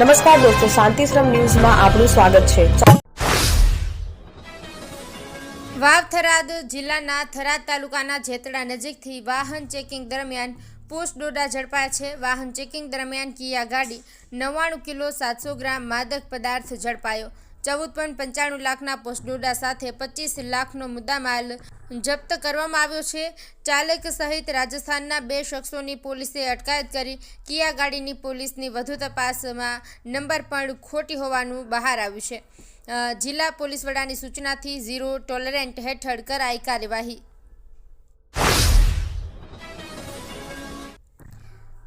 નમસ્કાર દોસ્તો, શાંતિશ્રમ ન્યૂઝમાં આપનું સ્વાગત છે. વાવ થરાદ જિલ્લાના થરાદ તાલુકાના જેતડા નજીકથી વાહન ચેકિંગ દરમિયાન પોસ્ટ ડોડા ઝડપાયા છે. વાહન ચેકિંગ દરમિયાન કિયા ગાડી નવ્વાણું કિલો સાતસો ગ્રામ માદક પદાર્થ ઝડપાયો. ચૌદ પોઈન્ટ પંચાણું લાખના પોસ્ટડોડા સાથે પચીસ લાખનો મુદ્દામાલ જપ્ત કરવામાં આવ્યો છે. ચાલક સહિત રાજસ્થાનના બે શખ્સોની પોલીસે અટકાયત કરી. કિયા ગાડીની પોલીસની વધુ તપાસમાં નંબર પણ ખોટી હોવાનું બહાર આવ્યું છે. જિલ્લા પોલીસ વડાની સૂચનાથી ઝીરો ટોલરન્ટ હેઠળ કરાઈ કાર્યવાહી.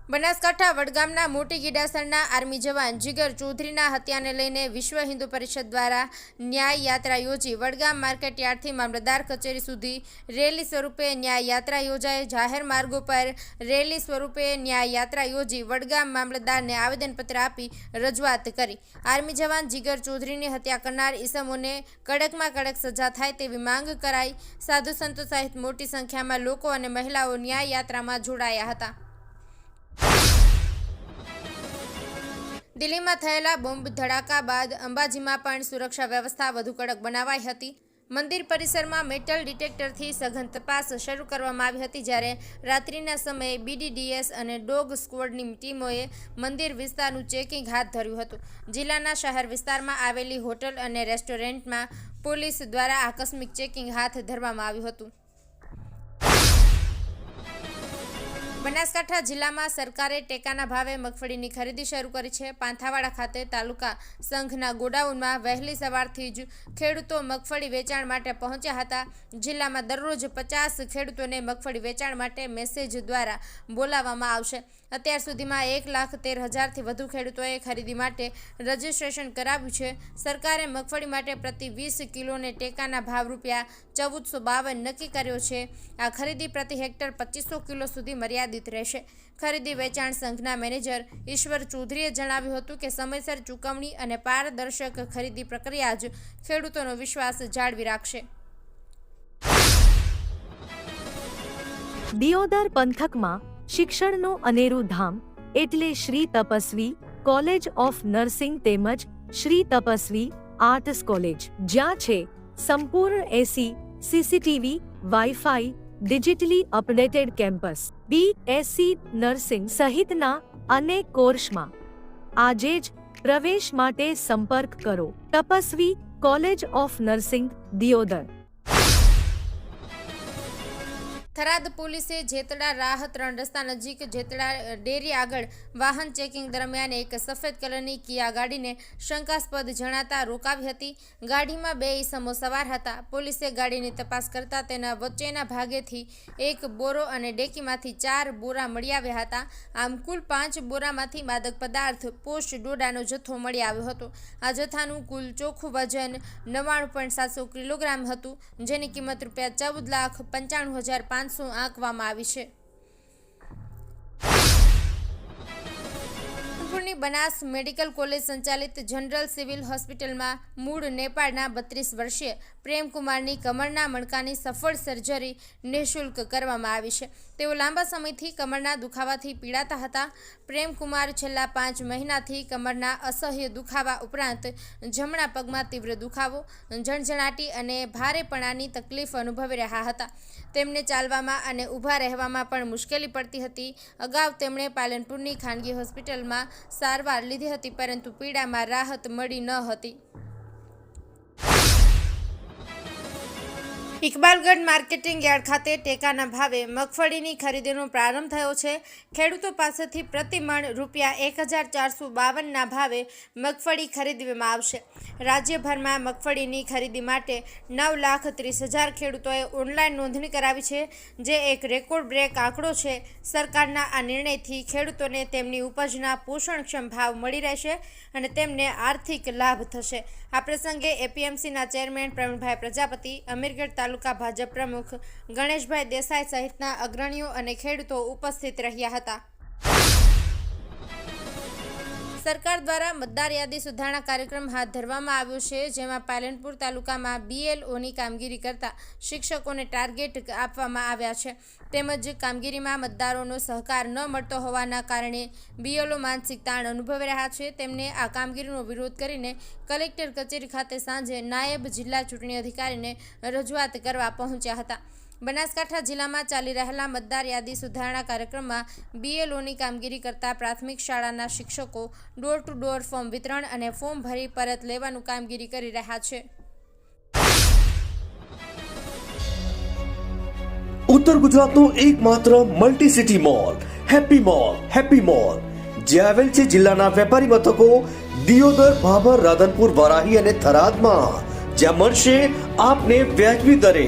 બનાસકાંઠા વડગામના મોટી ગીડાસરના આર્મી જવાન જીગર ચૌધરીના હત્યાને લઈને વિશ્વ હિન્દુ પરિષદ દ્વારા ન્યાય યાત્રા યોજી વડગામ માર્કેટ યાર્ડથી મામલતદાર કચેરી સુધી રેલી સ્વરૂપે ન્યાય યાત્રા યોજાઈ જાહેર માર્ગો પર રેલી સ્વરૂપે ન્યાય યાત્રા યોજી વડગામ મામલતદારને આવેદનપત્ર આપી રજૂઆત કરી. આર્મી જવાન જીગર ચૌધરીની હત્યા કરનાર ઈસમોને કડકમાં કડક સજા થાય તેવી માંગ કરાઈ. સાધુ સંતો સહિત મોટી સંખ્યામાં લોકો અને મહિલાઓ ન્યાય યાત્રામાં જોડાયા હતા. દિલ્હીમાં થયેલા બોમ્બ ધડાકા બાદ અંબાજીમાં પણ સુરક્ષા વ્યવસ્થા વધુ કડક બનાવાઈ હતી. મંદિર પરિસરમાં મેટલ ડિટેક્ટરથી સઘન તપાસ શરૂ કરવામાં આવી હતી, જ્યારે રાત્રિના સમયે બીડીડીએસ અને ડોગ સ્કવોડની ટીમોએ મંદિર વિસ્તારનું ચેકિંગ હાથ ધર્યું હતું. જિલ્લાના શહેર વિસ્તારમાં આવેલી હોટલ અને રેસ્ટોરન્ટમાં પોલીસ દ્વારા આકસ્મિક ચેકિંગ હાથ ધરવામાં આવ્યું હતું. બનાસકાંઠા જિલ્લામાં સરકારે ટેકાના ભાવે મગફળીની ખરીદી શરૂ કરી છે. પાંથાવાડા ખાતે તાલુકા સંઘના ગોડાઉનમાં વહેલી સવારથી જ ખેડૂતો મગફળી વેચાણ માટે પહોંચ્યા હતા. જિલ્લામાં દરરોજ પચાસ ખેડૂતોને મગફળી વેચાણ માટે મેસેજ દ્વારા બોલાવવામાં આવશે. અત્યાર સુધીમાં એક લાખ તેર હજારથી વધુ ખેડૂતોએ ખરીદી માટે રજીસ્ટ્રેશન કરાવ્યું છે. સરકારે મગફળી માટે પ્રતિ વીસ કિલોને ટેકાના ભાવ રૂપિયા ચૌદસો બાવન નક્કી કર્યો છે. આ ખરીદી પ્રતિ હેક્ટર પચીસો કિલો સુધી મર્યાદિત રહેશે. ખરીદી વેચાણ સંઘના મેનેજર ઈશ્વર ચૌધરીએ જણાવ્યું હતું કે સમયસર ચૂકવણી અને પારદર્શક ખરીદી પ્રક્રિયા જ ખેડૂતોનો વિશ્વાસ જાળવી રાખશે. દિયોદર પંથકમાં શિક્ષણનું અનેરું ધામ એટલે Shri Tapasvi college of nursing તેમજ શ્રી તપસ્વી આર્ટ્સ કોલેજ, જ્યાં છે સંપૂર્ણ AC, CCTV, WiFi digitally updated campus BSc nursing સહિતના અનેક કોર્સમાં. આજે જ પ્રવેશ માટે સંપર્ક કરો. Tapasvi college of nursing, Deodar. Tharad પોલીસે જેતડા રાહ ત્રણ રસ્તા નજીક જેતડા ડેરી આગળ વાહન ચેકિંગ દરમિયાન એક સફેદ કલરની કિયા ગાડીને શંકાસ્પદ જણાતા રોકાવી હતી. ગાડીમાં બે ઈસમો સવાર હતા. પોલીસે ગાડીની તપાસ કરતા તેના વચ્ચેના ભાગેથી એક બોરો અને ડેકીમાંથી ચાર બોરા મળી આવ્યા હતા. આમ કુલ પાંચ બોરામાંથી માદક પદાર્થ પોસ્ટ ડોડાનો જથ્થો મળી આવ્યો હતો. આ જથ્થાનું કુલ ચોખ્ખું વજન નવ્વાણું પોઈન્ટ સાતસો કિલોગ્રામ હતું, જેની કિંમત રૂપિયા ચૌદ લાખ પંચાણું હજાર પાંચસો આંકવામાં આવી છે. રાણપુરની બનાસ મેડિકલ કોલેજ સંચાલિત જનરલ સિવિલ હોસ્પિટલમાં મૂળ નેપાળના બત્રીસ વર્ષીય પ્રેમકુમારની કમરના મણકાની સફળ સર્જરી નિઃશુલ્ક કરવામાં આવી છે. તેઓ લાંબા સમયથી કમરના દુખાવાથી પીડાતા હતા. પ્રેમકુમાર છેલ્લા પાંચ મહિનાથી કમરના અસહ્ય દુખાવા ઉપરાંત જમણા પગમાં તીવ્ર દુખાવો જણજણાટી અને ભારેપણાની તકલીફ અનુભવી રહ્યા હતા. તેમને ચાલવામાં અને ઊભા રહેવામાં પણ મુશ્કેલી પડતી હતી. અગાઉ તેમણે પાલનપુરની ખાનગી હોસ્પિટલમાં સારવાર લીધી હતી પરંતુ પીડામાં રાહત મળી ન હતી. ઇકબાલગઢ માર્કેટિંગ યાર્ડ ખાતે ટેકાના ભાવે મગફળીની ખરીદીનો પ્રારંભ થયો છે. ખેડૂતો પાસેથી પ્રતિમણ રૂપિયા એક હજાર ચારસો બાવનના ભાવે મગફળી ખરીદવામાં આવશે. રાજ્યભરમાં મગફળીની ખરીદી માટે નવ લાખ ત્રીસ હજાર ખેડૂતોએ ઓનલાઈન નોંધણી કરાવી છે, જે એક રેકોર્ડ બ્રેક આંકડો છે. સરકારના આ નિર્ણયથી ખેડૂતોને તેમની ઉપજના પોષણક્ષમ ભાવ મળી રહેશે અને તેમને આર્થિક લાભ થશે. આ પ્રસંગે એપીએમસીના ચેરમેન પ્રવીણભાઈ પ્રજાપતિ, અમીરગઢ તાલુકા ભાજપ પ્રમુખ ગણેશભાઈ દેસાઈ સહિતના અગ્રણીઓ અને ખેડૂતો ઉપસ્થિત રહ્યા હતા. સરકાર દ્વારા મતદાર યાદી સુધારણા કાર્યક્રમ હાથ ધરવામાં આવ્યો છે, જેમાં પાલનપુર તાલુકામાં બીએલઓની કામગીરી કરતા શિક્ષકોને ટાર્ગેટ આપવામાં આવ્યા છે. તેમજ કામગીરીમાં મતદારોનો સહકાર ન મળતો હોવાના કારણે બીએલઓ માનસિક તાણ અનુભવી રહ્યા છે. તેમને આ કામગીરીનો વિરોધ કરીને કલેક્ટર કચેરી ખાતે સાંજે નાયબ જિલ્લા ચૂંટણી અધિકારીને રજૂઆત કરવા પહોંચ્યા હતા. બનાસકાંઠા જિલ્લામાં ચાલી રહેલા મતદાર યાદી સુધારણા કાર્યક્રમમાં બીએલઓની કામગીરી કરતા પ્રાથમિક શાળાના શિક્ષકો ડોર ટુ ડોર ફોર્મ વિતરણ અને ફોર્મ ભરી પરત લેવાનું કામગીરી કરી રહ્યા છે. ઉત્તર ગુજરાતનો એકમાત્ર multi city mall happy mall happy mall જે આવેલ છે જિલ્લાના વેપારી મથકો દિયોદર, ભાભર, રાધનપુર, વરાહી અને થરાદમાં. જ્યાં મળશે આપને વ્યાજબી દરે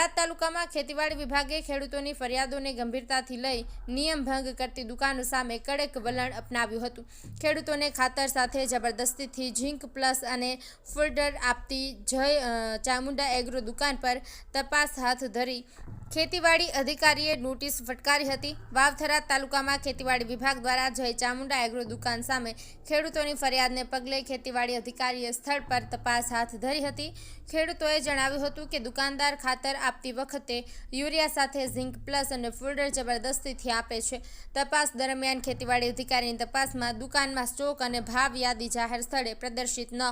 થરાદ તાલુકામાં ખેતીવાડી વિભાગે ખેડૂતોની ફરિયાદોને ગંભીરતાથી લઈ નિયમ ભંગ કરતી દુકાનો સામે કડક વલણ અપનાવ્યું હતું. ખેડૂતોને ખાતર સાથે જબરદસ્તીથી ઝીંક પ્લસ અને ફોલ્ડર આપતી જય ચામુંડા એગ્રો દુકાન પર તપાસ હાથ ધરી ખેતીવાડી અધિકારીએ નોટિસ ફટકારી હતી. વાવથરા તાલુકામાં ખેતીવાડી વિભાગ દ્વારા જય ચામુંડા એગ્રો દુકાન સામે ખેડૂતોની ફરિયાદને પગલે ખેતીવાડી અધિકારીએ સ્થળ પર તપાસ હાથ ધરી હતી. ખેડૂતોએ જણાવ્યું હતું કે દુકાનદાર ખાતર આપતી વખતે યુરિયા સાથે ઝિંક પ્લસ અને ફોલ્ડર જબરદસ્તીથી આપે છે. તપાસ દરમિયાન ખેતીવાડી અધિકારીની તપાસમાં દુકાનમાં સ્ટોક અને ભાવ યાદી જાહેર સ્થળે પ્રદર્શિત ન